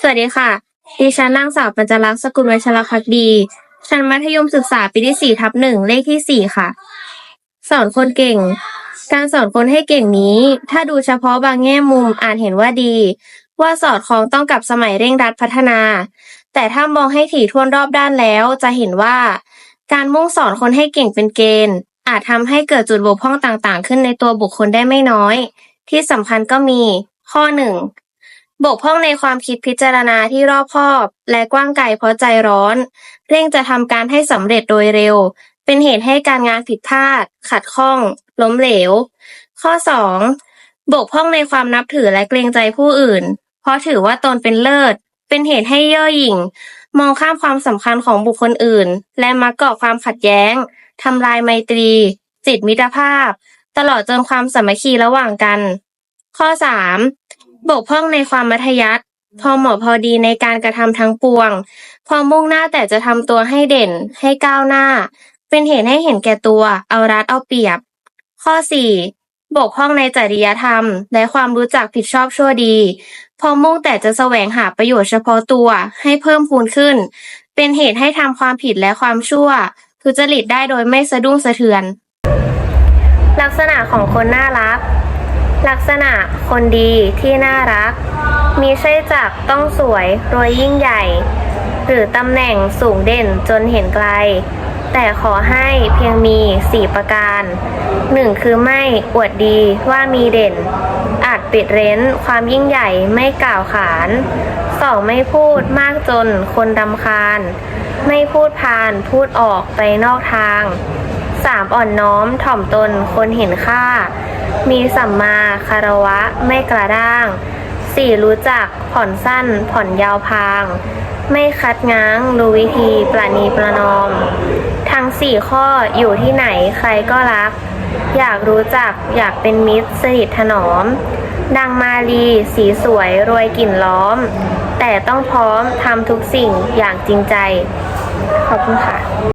สวัสดีค่ะ ดิฉันนางสาวปัญจลักษณ์สกุลวัชรพักดี ชั้นมัธยมศึกษาปีที่สี่ทับหนึ่งเลขที่สี่ค่ะ สอนคนเก่ง การสอนคนให้เก่งนี้ ถ้าดูเฉพาะบางแง่มุมอาจเห็นว่าดี ว่าสอดคล้องต้องกับสมัยเร่งรัดพัฒนา แต่ถ้ามองให้ถี่ถ้วนรอบด้านแล้ว จะเห็นว่า การมุ่งสอนคนให้เก่งเป็นเกณฑ์ อาจทำให้เกิดจุดบกพร่องต่างๆ ขึ้นในตัวบุคคลได้ไม่น้อย ที่สำคัญก็มี ข้อหนึ่ง บกพร่องในความคิดพิจารณาที่รอบคอบ และกว้างไกลเพราะใจร้อน เร่งจะทำการให้สำเร็จโดยเร็ว เป็นเหตุให้การงานผิดพลาด ขัดข้อง ล้มเหลว ข้อ 2. บกพร่องในความนับถือและเกรงใจผู้อื่น เพราะถือว่าตนเป็นเลิศ เป็นเหตุให้เย่อหยิ่ง มองข้ามความสำคัญของบุคคลอื่น และมักก่อความขัดแย้งทำลายไมตรี จิตมิตรภาพ ตลอดจนความสามัคคีระหว่างกัน ข้อ 3. บกพร่องในความมัธยัสถ์พอเหมาะพอดีในการกระทำทั้งปวง พอมุ่งหน้าแต่จะทำตัวให้เด่น ให้ก้าวหน้า เป็นเหตุให้เห็นแก่ตัว เอารัดเอาเปรียบ ข้อ 4. บกพร่องในจริยธรรม และความรู้จักผิดชอบชั่วดี พอมุ่งแต่จะแสวงหาประโยชน์เฉพาะตัว ให้เพิ่มพูนขึ้น เป็นเหตุให้ทำความผิดและความชั่วทุจริตได้โดยไม่สะดุ้งสะเทือน ลักษณะของคนน่ารัก ลักษณะคนดีที่น่ารัก มีใช่จักต้องสวยรวยยิ่งใหญ่ หรือตำแหน่งสูงเด่นจนเห็นไกล แต่ขอให้เพียงมี4ประการ 1. คือไม่อวดดีว่ามีเด่น อาจปิดเร้นความยิ่งใหญ่ไม่กล่าวขาน 2. ไม่พูดมากจนคนดำคาญ ไม่พูดพานพูดออกไปนอกทาง 3. อ่อนน้อมถ่อมตนคนเห็นค่า มีสัมมาคารวะไม่กระด้าง 4. รู้จักผ่อนสั้นผ่อนยาวพาง ไม่คัดง้างรู้วิธีประนีประนอม ทั้ง 4 ข้ออยู่ที่ไหนใครก็รัก อยากรู้จักอยากเป็นมิตรสนิทถนอม ดังมาลีสีสวยรวยกลิ่นล้อม แต่ต้องพร้อมทำทุกสิ่งอย่างจริงใจ ขอบคุณค่ะ